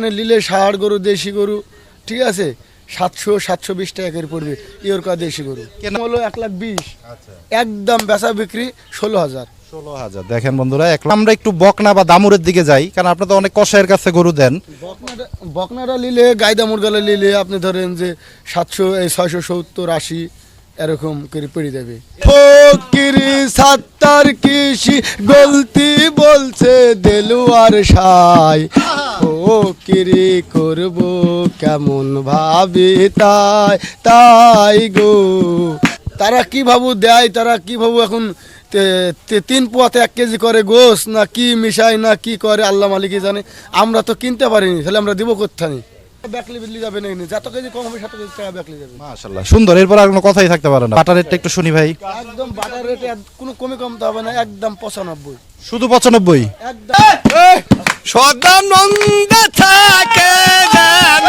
মানে লিলে ষাড় গরু দেশি গরু ঠিক আছে? সাতশো সাতশো বিশ টাকা করে পড়বে ইয়রকা দেশি গরু। কেন হলো এক লাখ বিশ। একদম বেচা বিক্রি ষোলো হাজার। ষোলো হাজার। দেখেন বন্ধুরা আমরা একটু বকনা বা দামুরের দিকে যাই কারণ আপনারা তো অনেক কষায়ের কাছে গরু দেন। বকনাটা বকনাটা নিলে গাইদা মুরগালা নিলে আপনি ধরেন যে সাতশো এই ছয়শো সত্তর আশি এরকম করে পড়ে যাবে। ফকিরি সাত্তার কৃষি গলতি বলছে দেলুয়ার সাই। ও কিরি করব কেমন ভাবি তাই তাই গো। তারা কি ভাবু দেয়, তারা কি ভাবু এখন তিন পোয়াতে এক কেজি করে গোস না কি মিশাই না কি করে, আল্লাহ মালিকই জানে। আমরা তো কিনতে পারিনি, তাহলে আমরা দিব কোথানি ব্যাকলি বিলি যাবে না যত কেজি কম হবে সাত কেজি টাকা ব্যাকলি যাবে। মাশাল্লাহ সুন্দর এরপর আর কোনো কথাই থাকতে পারে না। বাটার রেটটা একটু শুনি ভাই। একদম বাটার রেটে কোনো কমে কমতে হবে না একদম পঁচানব্বই। শুধু পঁচানব্বই? একদম। সদানন্দে থাকে যেন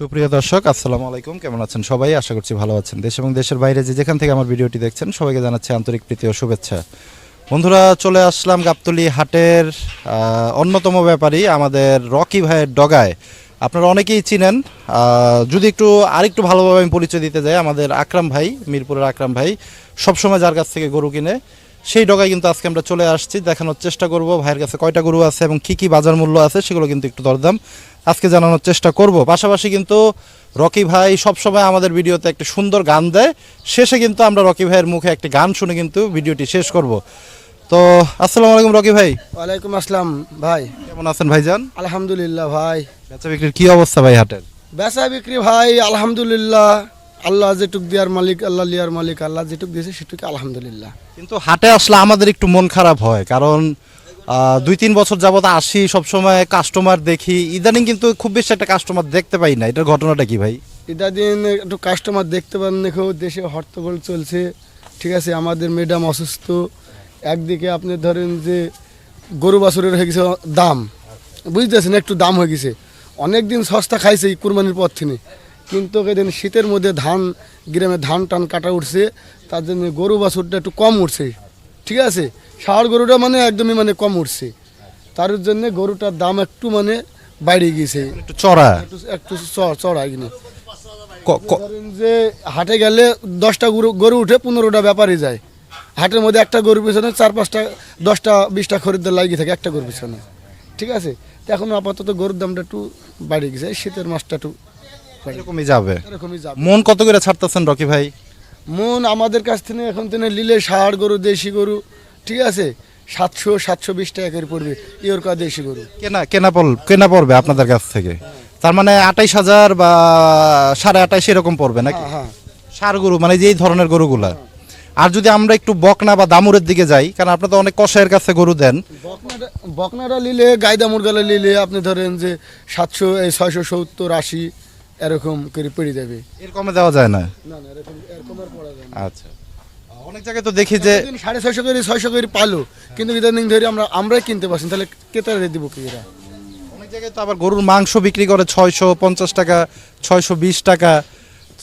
সুপ্রিয় দর্শক, আসসালামু আলাইকুম। কেমন আছেন সবাই? আশা করছি ভালো আছেন। দেশ এবং দেশের বাইরে যে যেখান থেকে আমার ভিডিওটি দেখছেন, সবাইকে জানাচ্ছি আন্তরিক প্রীতি ও শুভেচ্ছা। বন্ধুরা, চলে আসলাম গাবতলি হাটের অন্যতম ব্যাপারী, আমাদের রকি ভাইয়ের ডগায়। আপনারা অনেকেই চিনেন। যদি একটু আরেকটু ভালোভাবে আমি পরিচয় দিতে যাই, আমাদের আকরাম ভাই, মিরপুরের আকরাম ভাই, সবসময় যার কাছ থেকে গরু কিনে, সেই ডগায় কিন্তু আজকে আমরা চলে আসছি। দেখানোর চেষ্টা করব। ভাইয়ের কাছে কয়টা গরু আছে এবং কি কি বাজার মূল্য আছে, সেগুলো কিন্তু একটু দরদাম। আজকে জানানোর চেষ্টা করব। পাশাপাশি কিন্তু রকি ভাই সবসময় আমাদের ভিডিওতে একটা সুন্দর গান দেয়। শেষে কিন্তু আমরা রকি ভাইয়ের মুখে একটি গান শুনে কিন্তু ভিডিওটি শেষ করব। তো আসসালামু আলাইকুম রকি ভাই। ওয়ালাইকুম আসসালাম ভাই। কেমন আছেন ভাইজান? আলহামদুলিল্লাহ ভাই। বেচা বিক্রির কি অবস্থা ভাই হাটের? বেচা বিক্রি ভাই আলহামদুলিল্লাহ। আল্লাহ যেটুক দেওয়ার মালিক আল্লাহ লিয়ার মালিক আল্লাহ যেটুক দিয়েছে সেটুকু আলহামদুলিল্লাহ। কিন্তু হাটে আসলে আমাদের একটু মন খারাপ হয় কারণ দুই তিন বছর যাবত আসি, সবসময় কাস্টমার দেখি। ইদানিং কিন্তু খুব বেশি একটা কাস্টমার দেখতে পাই না। এটার ঘটনাটা কি ভাই? ইদানিং একটু কাস্টমার দেখতে পান দেখো দেশে হট্টগোল চলছে। ঠিক আছে, আমাদের ম্যাডাম অসুস্থ। একদিকে আপনি ধরেন যে গরু বাছুরের হয়ে গেছে দাম। বুঝতেছেন? একটু দাম হয়ে গেছে। অনেক দিন সস্তা খাইছে এই কুরবানির পর থেকে। কিন্তু এদিন শীতের মধ্যে ধান, গ্রামে ধান টান কাটা উঠছে, তার জন্য গরু বাছুরটা একটু কম উঠছে। ঠিক আছে? ষাঁড় গরুটা মানে একদমই মানে কম উঠছে। তার জন্য গরুটার দাম একটু মানে বাইরে গিয়েছে। একটু চড়া? একটু একটু চ- চড়াই কিনে। যে হাটে গেলে দশটা গরু গরু উঠে পনেরোটা ব্যাপারই যায়। হাটের মধ্যে একটা গরুর পিছনে চার পাঁচটা দশটা বিশটা খরিদ্দার লাগিয়ে থাকে একটা গরুর পিছনে। ঠিক আছে? তো এখন আপাতত গরুর দামটা একটু বাড়ে গেছে শীতের মাসটা একটু বাড়ে এরকমই যাবে। এরকমই যাবে। মন কত করে ছাড়তেছেন রকি ভাই? মন আমাদের কাছ থেকে এখন থেকে লিলে ষাড় গরু দেশি গরু ঠিক আছে? সাতশো সাতশো বিশ টাকা করে পড়বে ইয়রকা দেশি গরু। কেনা কেনা পড় কেনা পড়বে আপনাদের কাছ থেকে? তার মানে আঠাইশ হাজার বা সাড়ে আঠাইশ এরকম পড়বে নাকি? হ্যাঁ হ্যাঁ। সার গরু মানে যে এই ধরনের গরুগুলা। আর যদি আমরা একটু বকনা বা দামুরের দিকে যাই কারণ আপনারা তো অনেক কষায়ের কাছে গরু দেন। বকনাটা বকনাটা গাই দামুর মুরগালা নিলে আপনি ধরেন যে সাতশো ছয়শো সত্তর আশি এরকম করে পড়ে যাবে। এর কমে দেওয়া যায় না? না না এরকম এরকম আর পড়া যায় না। আচ্ছা। অনেক জায়গায় তো দেখি যে সাড়ে ছয়শো করে ছয়শো করে পালো। কিন্তু ইদানিং ধরে আমরা আমরাই কিনতে পারছি তাহলে কেতারে দিব কি এরা? অনেক জায়গায় তো আবার গরুর মাংস বিক্রি করে ছয়শো পঞ্চাশ টাকা ছয়শো বিশ টাকা।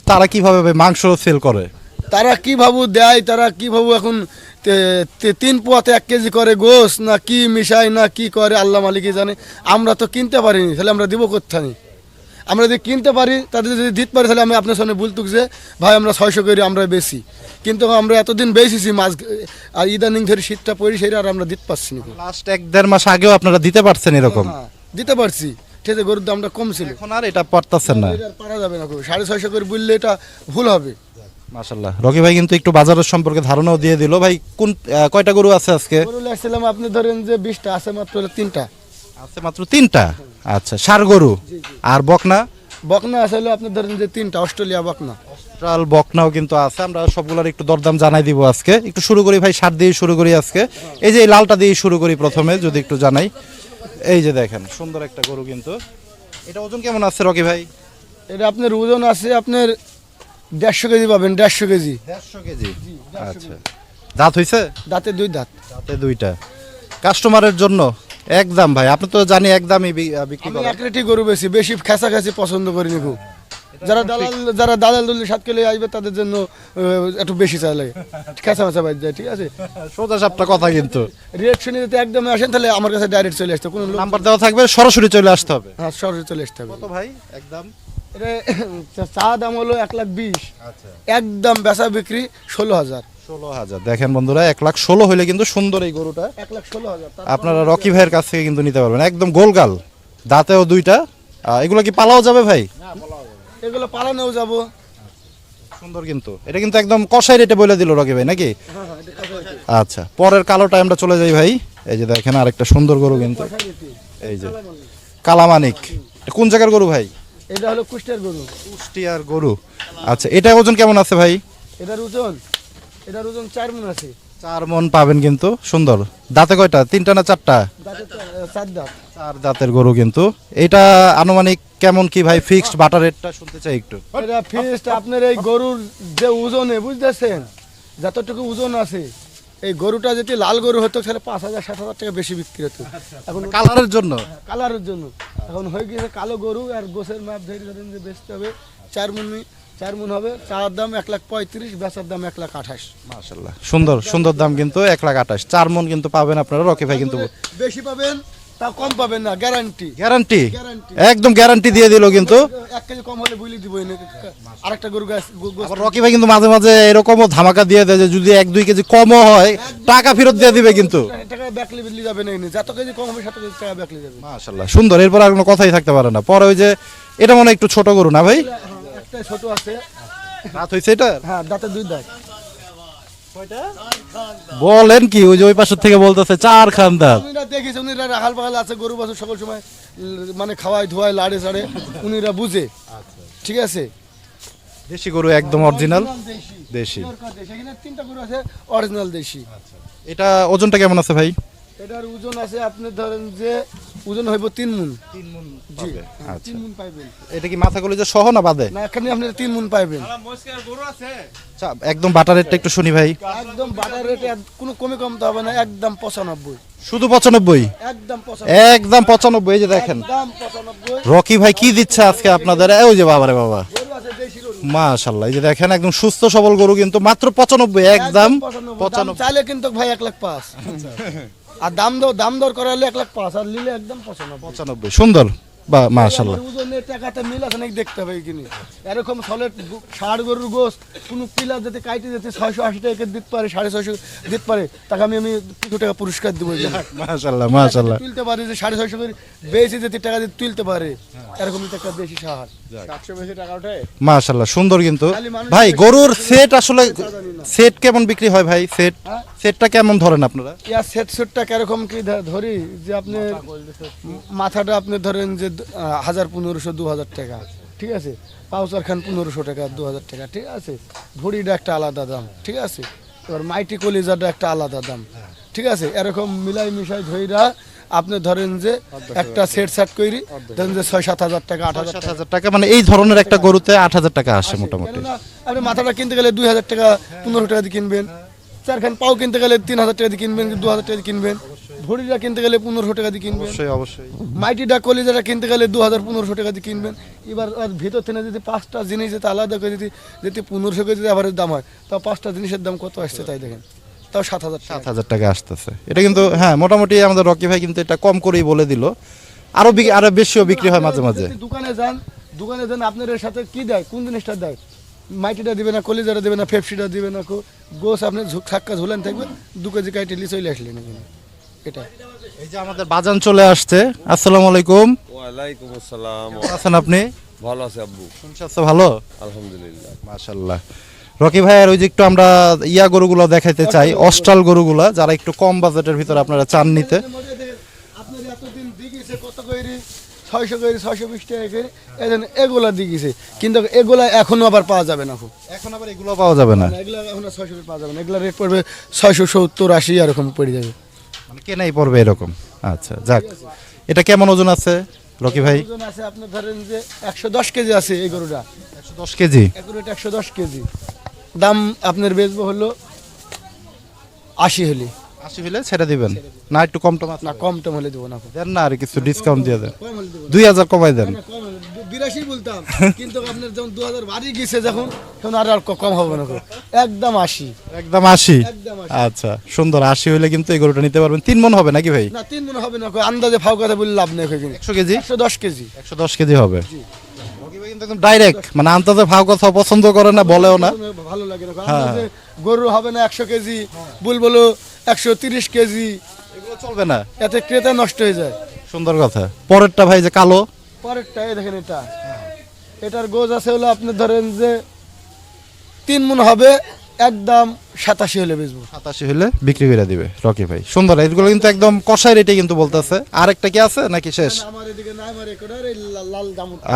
তারা কীভাবে মাংস সেল করে? তারা কি ভাবু দেয়? তারা কি ভাবু এখন তিন পোয়াতে এক কেজি করে গোস না কি মিশাই না কি করে আল্লাহ মালিকই জানে। আমরা তো কিনতে পারিনি তাহলে আমরা দিব কোথানি আমরা যদি কিনতে পারি তাদের যদি দিতে পারি তাহলে আমি আপনার সামনে বলতুক যে ভাই আমরা ছয়শো করি আমরা বেশি। কিন্তু আমরা এতদিন বেশিছি মাছ আর ইদানিং ধরে শীতটা পড়ি সেটা আর আমরা দিতে পারছি না। লাস্ট এক দেড় মাস আগেও আপনারা দিতে পারছেন এরকম? হ্যাঁ, দিতে পারছি। ঠিক আছে গরুর দামটা কম ছিল। এখন আর এটা পারতেছেন না। এটা পারা যাবে না সাড়ে ছয়শো করে বললে এটা ভুল হবে। মাশাল্লাহ রকি ভাই কিন্তু একটু বাজারের সম্পর্কে ধারণাও দিয়ে দিল। ভাই কোন কয়টা গরু আছে আজকে? গরু লাগছিলাম আপনি ধরেন যে বিশটা আছে মাত্র তিনটা। আছে মাত্র তিনটা? আচ্ছা সার গরু আর বকনা? বকনা আছে হলো আপনি ধরেন যে তিনটা অস্ট্রেলিয়া বকনা। ট্রাল বকনাও কিন্তু আছে আমরা সবগুলোর একটু দরদাম জানাই দিব আজকে। একটু শুরু করি ভাই সার দিয়ে শুরু করি আজকে। এই যে এই লালটা দিয়ে শুরু করি প্রথমে যদি একটু জানাই। এই যে দেখেন সুন্দর একটা গরু কিন্তু। এটা ওজন কেমন আছে রকি ভাই? এটা আপনার ওজন আছে আপনার দেড়শো কেজি পাবেন দেড়শো কেজি। দেড়শো কেজি? আচ্ছা। দাঁত হয়েছে দাঁতে দুই দাঁত। দাঁতে দুইটা। কাস্টমারের জন্য? একদম ভাই আপনি তো জানি একদমই বিক্রি করেন। এক রেটই গরু বেশি বেশি খেসা খেসি পছন্দ করি নি খুব যারা দালাল যারা দালাল দলি সাত কিলো আসবে তাদের জন্য একটু বেশি চাইলে খেসা মেসা বাজ যায় ঠিক আছে? সোজা সাপটা কথা কিন্তু। রেট শুনে যদি একদম আসেন তাহলে আমার কাছে ডাইরেক্ট চলে আসতে কোনো নাম্বার দেওয়া থাকবে সরাসরি চলে আসতে হবে। হ্যাঁ সরাসরি চলে আসতে হবে। কত ভাই একদম? এটা চা দাম হলো এক লাখ বিশ। আচ্ছা। একদম বেচা বিক্রি ষোলো হাজার। ষোলো হাজার। দেখেন বন্ধুরা এক লাখ ষোলো হলে কিন্তু সুন্দর এই গরুটা। এক লাখ ষোলো হাজার। আপনারা রকি ভাইয়ের কাছ থেকে কিন্তু নিতে পারবেন। একদম গোলগাল। দাঁতেও দুইটা। এগুলো কি পালাও যাবে ভাই? এগুলো পালানোও যাব। সুন্দর কিন্তু। এটা কিন্তু একদম কষাই রেটে বলে দিল রকি ভাই নাকি? আচ্ছা পরের কালোটা আমরা চলে যাই ভাই। এই যে দেখেন আরেকটা সুন্দর গরু কিন্তু। এই যে। কালামানিক। এটা কোন জায়গার গরু ভাই? এটা হলো কুষ্টের গরু। কুষ্টিয়ার গরু। আচ্ছা এটা ওজন কেমন আছে ভাই? এটার ওজন এটার ওজন চার মন আছে। চার মন পাবেন কিন্তু সুন্দর। দাঁতে কয়টা? তিনটা না চারটা? চার দাঁত। চার দাঁতের গরু কিন্তু। এটা আনুমানিক কেমন কি ভাই? ফিক্সড বাটার রেটটা শুনতে চাই একটু। এটা ফিস্ট আপনার এই গরুর যে ওজনে বুঝতেছেন? যতটুকু ওজন আছে এই গরুটা যদি লাল গরু হতো তাহলে পাঁচ হাজার সাত হাজার টাকা বেশি বিক্রি হতো। এখন কালারের জন্য? কালারের জন্য। এখন হয়ে গিয়েছে কালো গরু আর গোসের মাপ ধরে ধরেন যে বেচতে হবে চার মুনি চার মন হবে। চার দাম এক লাখ পঁয়ত্রিশ বেচার দাম এক লাখ আঠাশ। মার্শাল্লাহ সুন্দর সুন্দর দাম কিন্তু এক লাখ আঠাশ। চার মন কিন্তু পাবেন আপনারা রকি ভাই কিন্তু বেশি পাবেন তা কম পাবেন না গ্যারান্টি গ্যারান্টি একদম গ্যারান্টি দিয়ে দিল কিন্তু। এক কেজি কম হলে বুঝলি দিব আরেকটা গরু গাছ রকি ভাই কিন্তু মাঝে মাঝে এরকমও ধামাকা দিয়ে দেয় যে যদি এক দুই কেজি কমও হয় টাকা ফেরত দিয়ে দিবে কিন্তু। টাকা ব্যাকলি বিদলি যাবে না যত কেজি কম হবে সাত কেজি টাকা ব্যাকলি যাবে। মাশাল্লাহ সুন্দর। এরপর আর কোনো কথাই থাকতে পারে না। পরে ওই যে এটা মনে হয় একটু ছোট গরু না ভাই? হ্যাঁ, একটা ছোট আছে। রাত এটা হ্যাঁ দাঁতে দুই দাঁত। বলেন কি ওই যে ওই পাশের থেকে বলতেছে চার খান দাঁত উনিরা দেখিস উনিরা রাখাল পাখাল আছে গরু বাছুর সকল সময় মানে খাওয়ায় ধোয়ায় লাড়ে সাড়ে উনিরা বুঝে। ঠিক আছে? দেশি গরু একদম অরিজিনাল দেশি। দেশি। দরকার দেশি। এখানে তিনটা গরু আছে অরিজিনাল দেশি। এটা ওজনটা কেমন আছে ভাই? এটার ওজন আছে আপনি ধরেন যে ওজন হইব তিন মুন তিন মন জি। আচ্ছা। তিন মুন পাইবেন। এটা কি মাথা কলি যে সহ না বাদে? না এখানে আপনি তিন মুন পাইবেন। আচ্ছা, একদম বাটার রেটটা একটু শুনি ভাই। একদম বাটার রেটে কোনো কমে হবে না একদম পঁচানব্বই। শুধু পঁচানব্বই? একদম একদম পঁচানব্বই এই যে দেখেন। রকি ভাই কি দিচ্ছে আজকে আপনাদের? এই ওই যে বাবারে বাবা। গরু আছে দেশি গরু। মাশাল্লাহ এই যে দেখেন একদম সুস্থ সবল গরু কিন্তু মাত্র পঁচানব্বই একদম পঁচানব্বই। চাইলে কিন্তু ভাই এক লাখ পাঁচ। আর দাম দর দাম দর করালে এক লাখ পাঁচ আর নিলে একদম পঁচানব্বই। পঁচানব্বই সুন্দর। বা মাশাল্লাহ ওজনের টাকাতে মিল আছে নাকি দেখতে হবে কিনি এরকম সলেট ষাট গরুর গোস কোনো পিলার যাতে কাইটে যেতে ছয়শো আশি টাকা দিতে পারে সাড়ে ছয়শো দিতে পারে তাকে আমি আমি কিছু টাকা পুরস্কার দেবো মাশাল্লাহ মাশাল্লাহ তুলতে পারে যে সাড়ে ছয়শো করে বেশি যদি টাকা দিয়ে তুলতে পারে এরকম একটা দেশি সাহার বেশি টাকা ওঠে? মাশাল্লাহ সুন্দর কিন্তু। ভাই গরুর সেট আসলে সেট কেমন বিক্রি হয় ভাই? সেট? হ্যাঁ? সেটটা কেমন ধরেন আপনারা? ইয়া সেট সেটটা কীরকম কি ধরি? যে আপনি মাথাটা আপনি ধরেন যে হাজার পনেরোশো দু হাজার টাকা ঠিক আছে? পাউচার খান পনেরোশো টাকা দু হাজার টাকা ঠিক আছে? ভুড়িটা একটা আলাদা দাম ঠিক আছে? এবার মাইটি কলিজাটা একটা আলাদা দাম ঠিক আছে? এরকম মিলাই মিশাই ধইরা আপনি ধরেন যে একটা সেট সেট করি ধরেন যে ছয় সাত হাজার টাকা আট হাজার সাত হাজার টাকা মানে এই ধরনের একটা গরুতে আট হাজার টাকা আসে মোটামুটি। আপনি মাথাটা কিনতে গেলে দুই হাজার টাকা পনেরো টাকা দিয়ে কিনবেন। চারখান পাও কিনতে গেলে তিন হাজার টাকা দিয়ে কিনবেন দু হাজার টাকা দিয়ে কিনবেন। ভড়িটা কিনতে গেলে পনেরোশো টাকা দিয়ে কিনবেন। অবশ্যই অবশ্যই। মাইটিটা কলিজাটা কিনতে গেলে দু হাজার পনেরোশো টাকা দিয়ে কিনবেন। এবার আর ভিতর থেকে যদি পাঁচটা জিনিস যদি আলাদা করে যদি যদি পনেরোশো করে যদি আবার দাম হয় তাও পাঁচটা জিনিসের দাম কত আসছে তাই দেখেন। তাও সাত হাজার সাত হাজার টাকা আসতেছে। এটা কিন্তু হ্যাঁ মোটামুটি আমাদের রকি ভাই কিন্তু এটা কম করেই বলে দিল। আরও বিক- আরও বেশিও বিক্রি হয় মাঝে মাঝে। দোকানে যান দোকানে যান আপনার সাথে কি দেয়? কোন জিনিসটা দেয়? মাইটিটা দিবে না কলিজাটা দিবে না ফেপসিটা দিবে না কো- গোস আপনি ঝুঁক ছাক্কা ঝুলেন থাকবে দু কেজি কাইটে চলে আসলেন এখানে। এটা। এই যে আমাদের বাজান চলে আসছে। আসসালামু আলাইকুম। ওয়ালাইকুম আসসালাম। আছেন আপনি? ভালো আছে আব্বু। শুনছে ভালো? আলহামদুলিল্লাহ। মাশাল্লাহ রকি ভাইয়ের ওই যে একটু আমরা ইয়া গরুগুলো দেখাইতে চাই অস্টাল গরুগুলা যারা একটু কম বাজেটের ভিতরে আপনারা চান নিতে আপনার এতদিন দিগিছে কত কইরি ছয়শো কইরি ছয়শো বিশ টাকা করে জন্য এগুলা দিগিছে কিন্তু এগুলা এখনও আবার পাওয়া যাবে না খুব। এখন আবার এগুলো পাওয়া যাবে না? এগুলা এখন ছয়শো করে পাওয়া যাবে না। এগুলা রেট পড়বে ছয়শো সত্তর আশি এরকম পড়ে যাবে। মানে কেনাই পড়বে এরকম। আচ্ছা যাক। এটা কেমন ওজন আছে রকি ভাই? ওজন আছে আপনার ধরেন যে একশো দশ কেজি আছে এই গরুটা। একশো দশ কেজি? এগুলোটা একশো দশ কেজি। দাম আপনার বেচবো হলো আশি হলে। আশি হলে ছেড়ে দিবেন। না একটু কম টম না কম টম হলে দেবো না। দেন না আর কিছু ডিসকাউন্ট দিয়ে দেন। দুই হাজার কমাই দেন। বিরাশি বলতাম। কিন্তু আপনার যখন দু হাজার বাড়ি গেছে যখন তখন আর কম হবে না একদম আশি। একদম আশি। আচ্ছা সুন্দর। আশি হলে কিন্তু এই গরুটা নিতে পারবেন। তিন মন হবে নাকি ভাই? না তিন মনে হবে না আন্দাজে ফাও কথা বললে লাভ নেই একশো কেজি? একশো দশ কেজি। একশো দশ কেজি হবে। একদম ডাইরেক্ট মানে আন্তাজে ভাও কথা পছন্দ করে না বলেও না। ভালো লাগে না। হ্যাঁ। গরু হবে না একশো কেজি। বুলবুলো একশো তিরিশ কেজি। এগুলো চলবে না? এতে ক্রেতা নষ্ট হয়ে যায়। সুন্দর কথা। পরেরটা ভাই যে কালো? পরেরটা এই দেখেন এটা। এটার গোজ আছে হলো আপনি ধরেন যে তিন মন হবে একদম সাতাশি হলে বেচবো। সাতাশি হলে বিক্রি করে দিবে রকি ভাই। সুন্দর এগুলো কিন্তু একদম কষাই রেটে কিন্তু বলতেছে। আরেকটা কি আছে নাকি শেষ?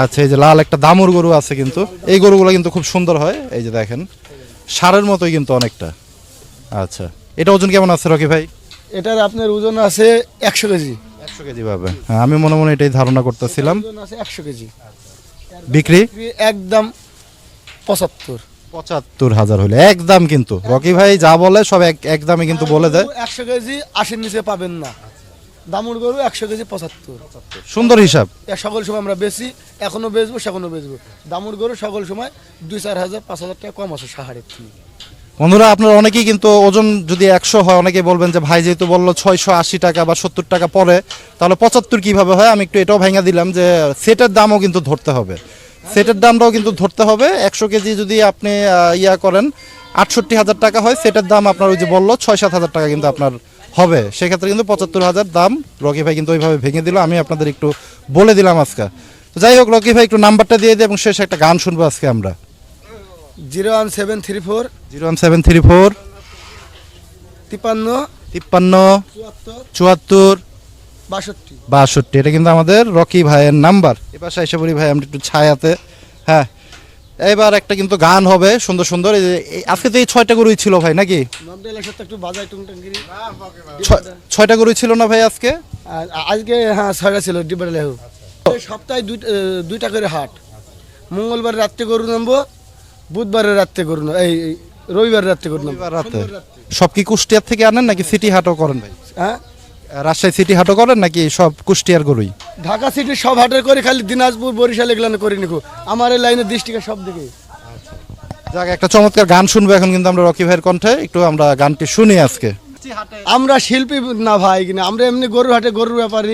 আচ্ছা এই যে লাল একটা দামুর গরু আছে কিন্তু এই গরুগুলো কিন্তু খুব সুন্দর হয়। এই যে দেখেন সারের মতোই কিন্তু অনেকটা। আচ্ছা। এটা ওজন কেমন আছে রকি ভাই? এটার আপনার ওজন আছে একশো কেজি। একশো কেজি পাবে। হ্যাঁ আমি মনে মনে এটাই ধারণা করতেছিলাম। ওজন আছে একশো কেজি। বিক্রি? একদম পঁচাত্তর। পঁচাত্তর হাজার হলে। একদম কিন্তু। রকি ভাই যা বলে সব এক একদমই কিন্তু বলে দেয়। একশো কেজি আশির নিচে পাবেন না। দামুর গরু একশো কেজি পঁচাত্তর। সুন্দর হিসাব। সকল সময় আমরা বেশি এখনও বেচবো সেখনো বেচবো। দামুর গরু সকল সময় দুই চার হাজার পাঁচ হাজার টাকা কম আছে সাহারের থেকে বন্ধুরা, আপনার অনেকেই কিন্তু ওজন যদি একশো হয়, অনেকেই বলবেন যে ভাই যেহেতু বলল ছয়শো আশি টাকা বা সত্তর টাকা পরে, তাহলে পঁচাত্তর কীভাবে হয়? আমি একটু এটাও ভেঙে দিলাম যে সেটের দামও কিন্তু ধরতে হবে। সেটের দামটাও কিন্তু ধরতে হবে। একশো কেজি যদি আপনি ইয়া করেন, আটষট্টি হাজার টাকা হয়, সেটের দাম আপনার ওই যে বলল ছয় সাত হাজার টাকা কিন্তু আপনার হবে। সেক্ষেত্রে কিন্তু পঁচাত্তর হাজার দাম রকি ভাই কিন্তু ওইভাবে ভেঙে দিল। আমি আপনাদের একটু বলে দিলাম আজকে। তো যাই হোক, রকি ভাই একটু নাম্বারটা দিয়ে দিই এবং শেষে একটা গান শুনব আজকে আমরা। Zero one seven three four zero one seven three four তিপ্পান্ন তিপ্পান্ন চুয়াত্তর বাষট্টি। বাষট্টি। এটা কিন্তু আমাদের রকি ভাইয়ের নাম্বার। এবার এসে বলি ভাই আমরা একটু ছায়াতে। হ্যাঁ। এবার একটা কিন্তু গান হবে সুন্দর সুন্দর। এই যে এই- আজকে তো এই ছয়টা গরুই ছিল ভাই নাকি? নবডেলের সাথে একটু বাজাই টুংটাঙ্গিরি ছয়- ছয়টা গরুই ছিল না ভাই আজকে? আর আজকে হ্যাঁ ছয়টা ছিল ডিবার লেহু সপ্তাহে দুই এ, দুইটা করে হাট। মঙ্গলবার রাত্রে গরু নামবো বুধবারের রাত্রে গরু নাম- এই রবিবার রাত্রে গরু নামবো রাতে। সব কি কুষ্টিয়ার থেকে আনেন নাকি সিটি হাটও করেন ভাই? হ্যাঁ? রাজশাহী সিটি হাটও করেন নাকি সব কুষ্টিয়ার গরুই? ঢাকা সিটির সব হাটের করে খালি দিনাজপুর বরিশাল এগুলো করি নিকো। আমার এই লাইনের দৃষ্টিকে সব দিকে যাক একটা চমৎকার গান শুনব এখন কিন্তু আমরা রকি ভাইয়ের কণ্ঠে। একটু আমরা গানটি শুনি আজকে। আমরা শিল্পী না ভাই কিনা আমরা এমনি গরুর হাটে গরুর ব্যাপারে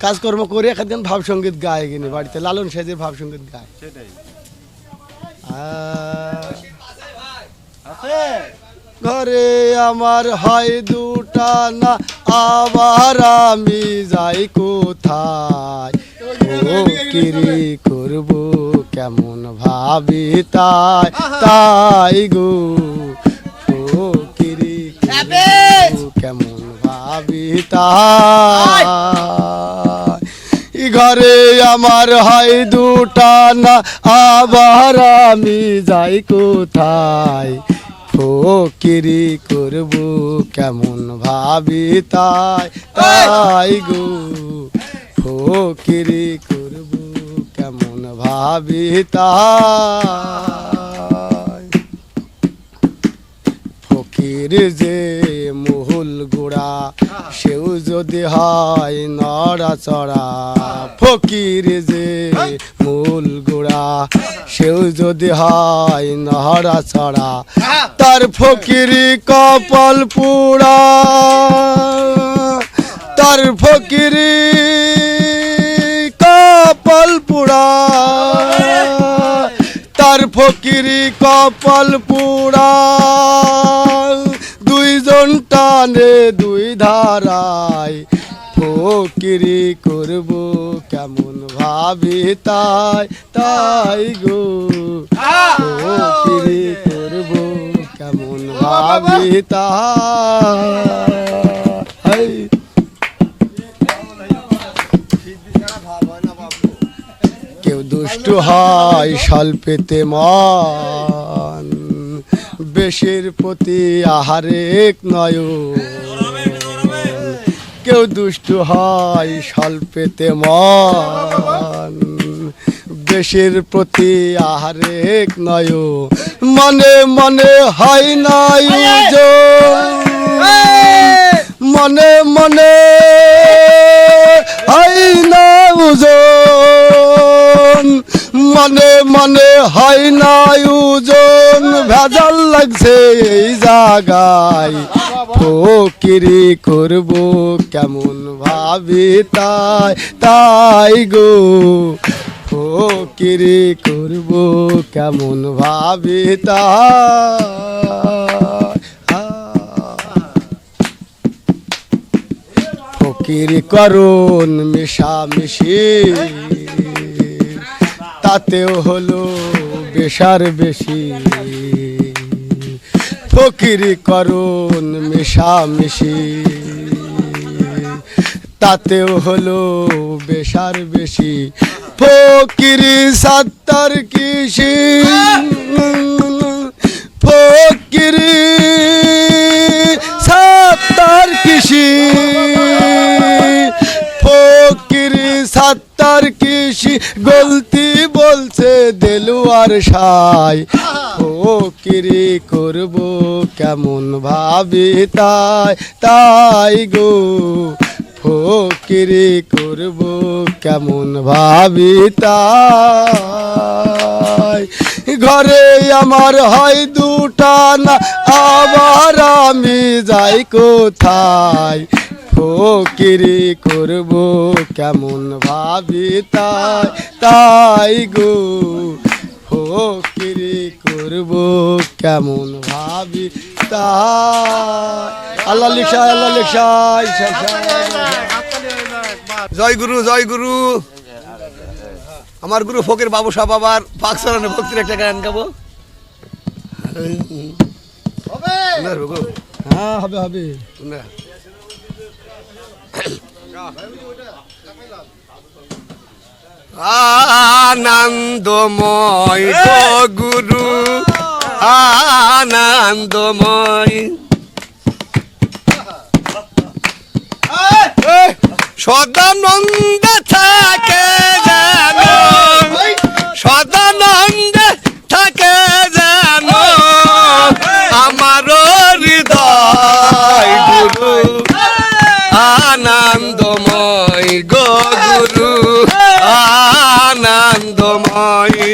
কাজকর্ম করে একদিন ভাবসঙ্গীত গায় কিনে বাড়িতে লালন সেজের ভাব সংগীত গায় ঘরে আমার হয় দুটা না আবার আমি যাই কোথায়? ও কিরি করব কেমন ভাবি তাই তাই গো। ও কিরি করব কেমন ভাবি তাই। ঘরে আমার হয় দুটা না আবার আমি যাই কোথায়? ফকিরি করব কেমন ভাবি তাই? তাই গো, ফকিরি করব কেমন ভাবি তাই? ফকির যে সেও যদি হয় নড়াচড়া, ফকির যে মূল গোড়া। সেও যদি হয় নড়াচড়া, তার ফকিরি কপাল পুড়া। তার ফকিরি কপাল পুড়া। তার ফকিরি কপাল পুড়া। দুইজন টানে ধারায় ফকিরি করব কেমন ভাবি তাই তাই গো। ফকিরি করব কেমন ভাবি তাই। কেউ দুষ্ট হয় স্বল্পেতে মন, বেশের প্রতি আহারেক নয় কেউ দুষ্ট হয় স্বল্পেতে মন। দেশের প্রতি আহারেক নয় মনে মনে হয় নাই মনে মনে হয় না ওজন মনে মনে হয় না ওজন ভেজাল লাগছে এই জায়গায়। ফকিরি করব কেমন ভাবি তাই তাই গো। ফকিরি করব কেমন ভাবি তাই। ফকির করুন মিশামিশি। তাতেও হলো বেশার বেশি। ফকির করুন মিশামিশি। তাতেও হলো বেশার বেশি। ফকিরি সাত্তার কিসি? ফকিরি সাত্তার ফকিরি সাত্তার কৃষি গলতি বলছে দেলুয়ার সাই। ফকিরি করব কেমন ভাবি তাই তাই গো। ফকিরি করব কেমন ভাবি তাই। ঘরে আমার হয় দুটা না আবার আমি যাই কোথায়? ফকিরি করব কেমন ভাবি তাই তাই গো। ফকিরি করব কেমন ভাবি তাই। আল্লাহ লিখা আল্লাহ লিখা জয় গুরু জয় গুরু। আমার গুরু ফকির বাবু সাহ বাবার পাক ভক্তির একটা গান গাবো। হ্যাঁ হবে হবে। আনন্দময় গুরু আনন্দময়। সদানন্দ থাকে যেন। আনন্দময়।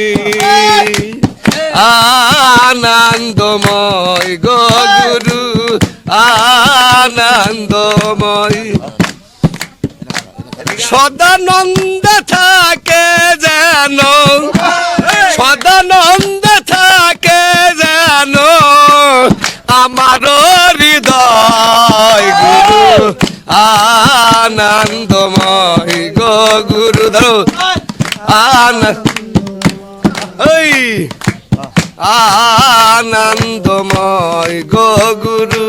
আনন্দময় গো গুরু, আনন্দময়। সদানন্দ থাকে যেন, সদানন্দ থাকে যেন, আমার হৃদয় গুরু, আনন্দময় গো গুরু। ধরো। আনন্দময় গো গুরু।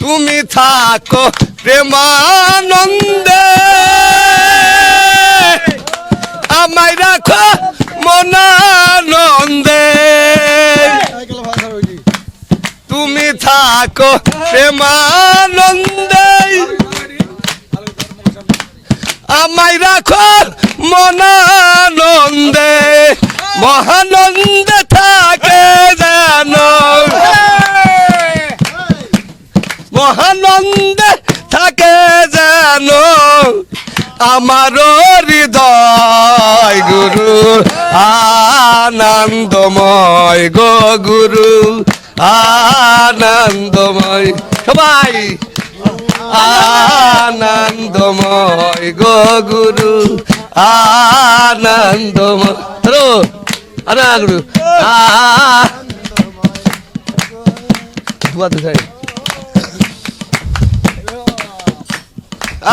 তুমি থাকো প্রেমানন্দে। আমায় রাখো মনানন্দে। তুমি থাকো প্রেমানন্দে। আনন্দময় গো গুরু, আনন্দময়। সবাই, আনন্দময় গো গুরু, আনন্দময়। হ্যালো আরে গুরু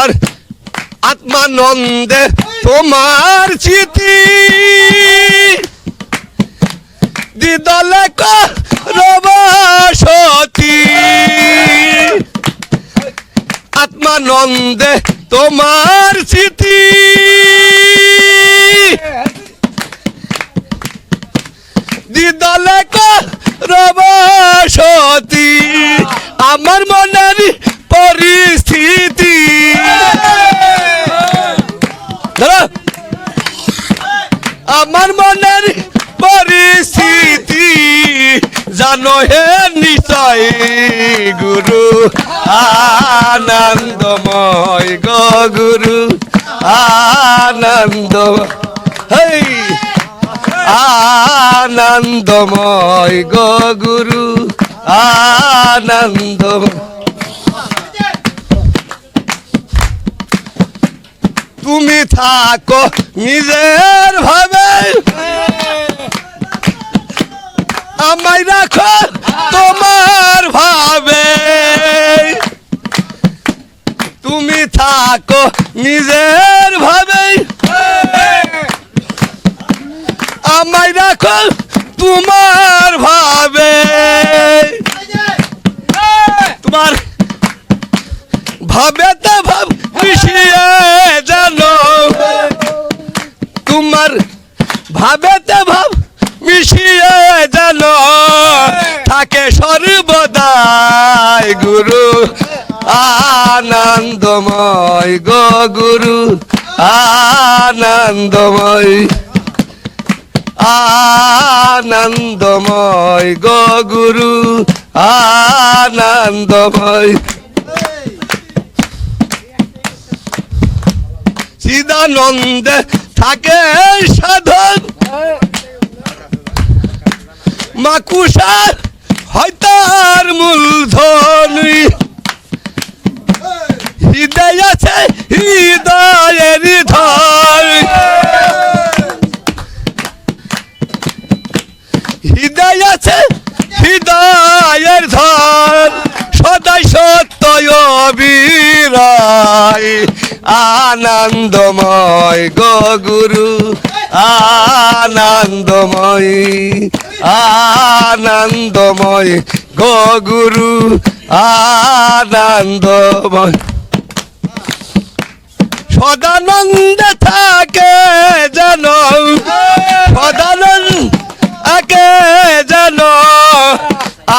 আর আত্মানন্দে তোমার স্মৃতি। আত্মানন্দে তোমার স্মৃতি। দিদলে রবাসতি আমার মনের পরিস্থিতি। আমার মনের স্থিতি জানো হে নিশ্চয় গুরু, আনন্দময় গ গুরু আনন্দ হেই, আনন্দময় গ গুরু আনন্দ তুমি থাকো নিজের ভাবে। আমায় রাখো তোমার ভাবে। তুমি থাকো নিজের ভাবে। আমায় রাখো তোমার ভাবে। তোমার ভাবে তো ভাব মিশিয়ে জানো। তোমার ভাবে তো ভাব মিশিয়ে জানো থাকে সর্বদাই গুরু। আনন্দময় গো গুরু, আনন্দময়। আনন্দময় গো গুরু, আনন্দময়। চিদানন্দে থাকে সাধন। মাকুষা হয় তার মূলধন হৃদয় আছে হৃদয়ের ধর হৃদয় আছে হৃদয়ের ধর সদাই সত্য বিরায় আনন্দময় গো গুরু, আনন্দময়। আনন্দময় গো গুরু আনন্দময়। সদানন্দে থাকে যেন, সদানন্দ আকে যেন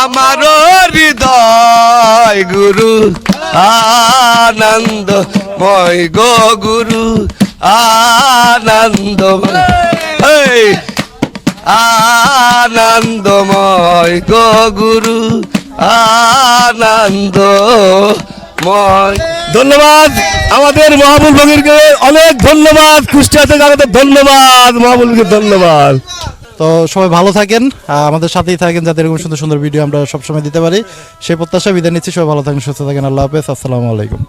আমার হৃদয় গুরু, আনন্দময় গো গুরু আনন্দময় আনন্দময় গো গুরু আনন্দময়। ধন্যবাদ আমাদের মহাবুল ফকিরকে অনেক ধন্যবাদ কুষ্টিয়া থেকে আমাদের ধন্যবাদ মহাবুলকে ধন্যবাদ। তো সবাই ভালো থাকেন আমাদের সাথেই থাকেন যাতে এরকম সুন্দর সুন্দর ভিডিও আমরা সবসময় দিতে পারি। সেই প্রত্যাশা বিদায় নিচ্ছি সবাই ভালো থাকেন সুস্থ থাকেন আল্লাহ হাফেজ আসসালামু আলাইকুম।